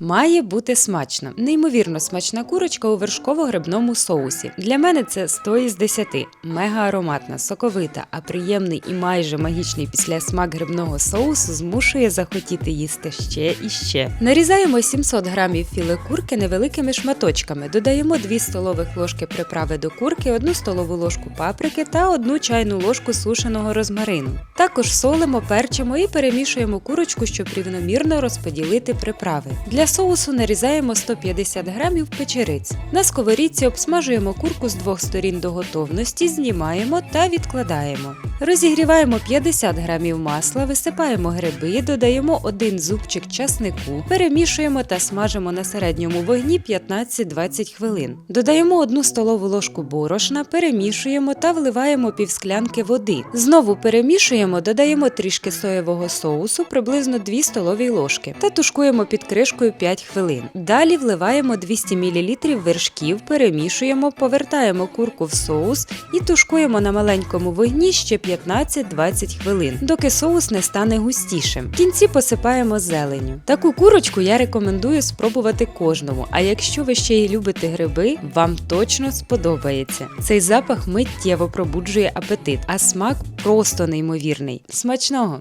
Має бути смачно. Неймовірно смачна курочка у вершково-грибному соусі. Для мене це 100 із 10. Мега ароматна, соковита, а приємний і майже магічний післясмак грибного соусу змушує захотіти їсти ще і ще. Нарізаємо 700 грамів філе курки невеликими шматочками. Додаємо 2 столових ложки приправи до курки, 1 столову ложку паприки та 1 чайну ложку сушеного розмарину. Також солимо, перчимо і перемішуємо курочку, щоб рівномірно розподілити приправи. Для соусу нарізаємо 150 грамів печериць. На сковорідці обсмажуємо курку з двох сторін до готовності, знімаємо та відкладаємо. Розігріваємо 50 грамів масла, висипаємо гриби, додаємо один зубчик часнику, перемішуємо та смажимо на середньому вогні 15-20 хвилин. Додаємо одну столову ложку борошна, перемішуємо та вливаємо півсклянки води. Знову перемішуємо, додаємо трішки соєвого соусу, приблизно 2 столові ложки, та тушкуємо під кришкою 5 хвилин. Далі вливаємо 200 мл вершків, перемішуємо, повертаємо курку в соус і тушкуємо на маленькому вогні ще 15-20 хвилин, доки соус не стане густішим. В кінці посипаємо зеленню. Таку курочку я рекомендую спробувати кожному. А якщо ви ще й любите гриби, вам точно сподобається. Цей запах миттєво пробуджує апетит, а смак просто неймовірний. Смачного!